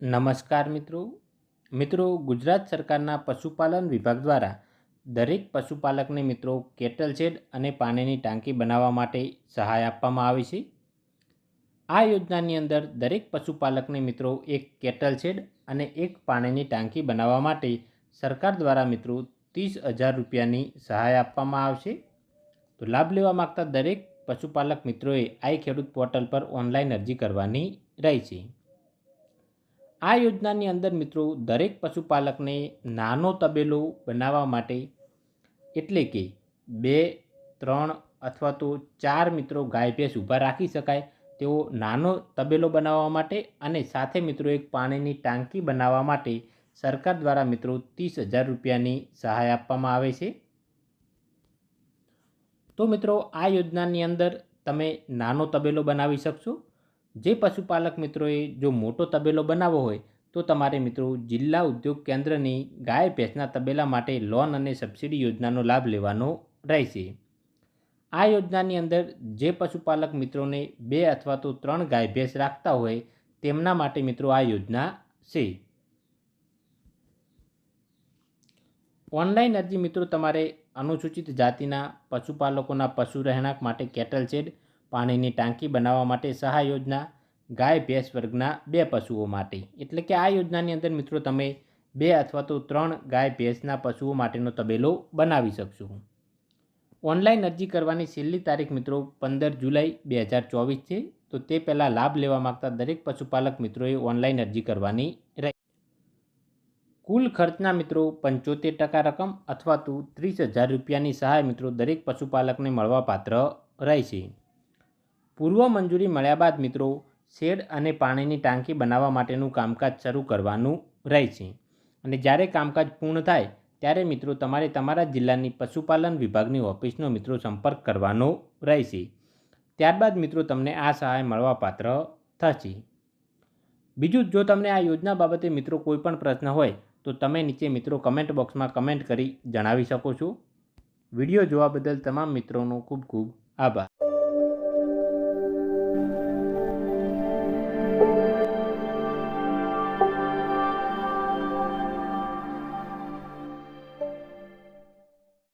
નમસ્કાર મિત્રો. મિત્રો, ગુજરાત સરકારના પશુપાલન વિભાગ દ્વારા દરેક પશુપાલકને મિત્રો કેટલ શેડ અને પાણીની ટાંકી બનાવવા માટે સહાય આપવામાં આવે છે. આ યોજનાની અંદર દરેક પશુપાલકને મિત્રો એક કેટલ શેડ અને એક પાણીની ટાંકી બનાવવા માટે સરકાર દ્વારા મિત્રો ત્રીસ હજાર રૂપિયાની સહાય આપવામાં આવશે. તો લાભ લેવા માગતા દરેક પશુપાલક મિત્રોએ આઈ ખેડૂત પોર્ટલ પર ઓનલાઈન અરજી કરવાની રહી છે. આ યોજનાની અંદર મિત્રો દરેક પશુપાલકને નાનો તબેલો બનાવવા માટે એટલે કે બે, ત્રણ અથવા તો ચાર મિત્રો ગાય ભેંસ ઊભા રાખી શકાય તેવો નાનો તબેલો બનાવવા માટે અને સાથે મિત્રો એક પાણીની ટાંકી બનાવવા માટે સરકાર દ્વારા મિત્રો ત્રીસ હજાર રૂપિયાની સહાય આપવામાં આવે છે. તો મિત્રો આ યોજનાની અંદર તમે નાનો તબેલો બનાવી શકશો જે પશુપાલક મિત્રોએ જો મોટો તબેલો બનાવવો હોય, તો તમારે મિત્રો જિલ્લા ઉદ્યોગ કેન્દ્રની ગાય ભેંસના તબેલા માટે લોન અને સબસિડી યોજનાનો લાભ લેવાનો રહેશે. આ યોજનાની અંદર જે પશુપાલક મિત્રોને બે અથવા તો ત્રણ ગાય ભેંસ રાખતા હોય, તેમના માટે મિત્રો આ યોજના છે. ઓનલાઈન અરજી મિત્રો તમારે અનુસૂચિત જાતિના પશુપાલકોના પશુ રહેણાંક માટે કેટલ શેડ પાણીની ટાંકી બનાવવા માટે સહાય યોજના, ગાય, ભેંસ વર્ગના બે પશુઓ માટે. એટલે કે આ યોજનાની અંદર મિત્રો તમે બે અથવા તો ત્રણ ગાય, ભેંસના પશુઓ માટેનો તબેલો બનાવી શકશો. ઓનલાઈન અરજી કરવાની છેલ્લી તારીખ મિત્રો પંદર જુલાઈ બે હજાર ચોવીસ છે. તો તે પહેલાં લાભ લેવા માગતા દરેક પશુપાલક મિત્રોએ ઓનલાઈન અરજી કરવાની રહે. કુલ ખર્ચના મિત્રો પંચોતેર ટકા રકમ અથવા તો ત્રીસ હજાર રૂપિયાની સહાય મિત્રો દરેક પશુપાલકને મળવા પાત્ર રહેશે. પૂર્વ મંજૂરી મળ્યા બાદ મિત્રો શેડ અને પાણીની ટાંકી બનાવવા માટેનું કામકાજ શરૂ કરવાનું રહેશે અને જ્યારે કામકાજ પૂર્ણ થાય, ત્યારે મિત્રો તમારે તમારા જિલ્લાની પશુપાલન વિભાગની ઓફિસનો મિત્રો સંપર્ક કરવાનો રહેશે ત્યારબાદ મિત્રો તમને આ સહાય મળવાપાત્ર થશે. બીજું, જો તમને આ યોજના બાબતે મિત્રો કોઈ પણ પ્રશ્ન હોય, તો તમે નીચે મિત્રો કમેન્ટ બોક્સમાં કમેન્ટ કરી જણાવી શકો છો. વીડિયો જોવા બદલ તમામ મિત્રોનો ખૂબ ખૂબ આભાર.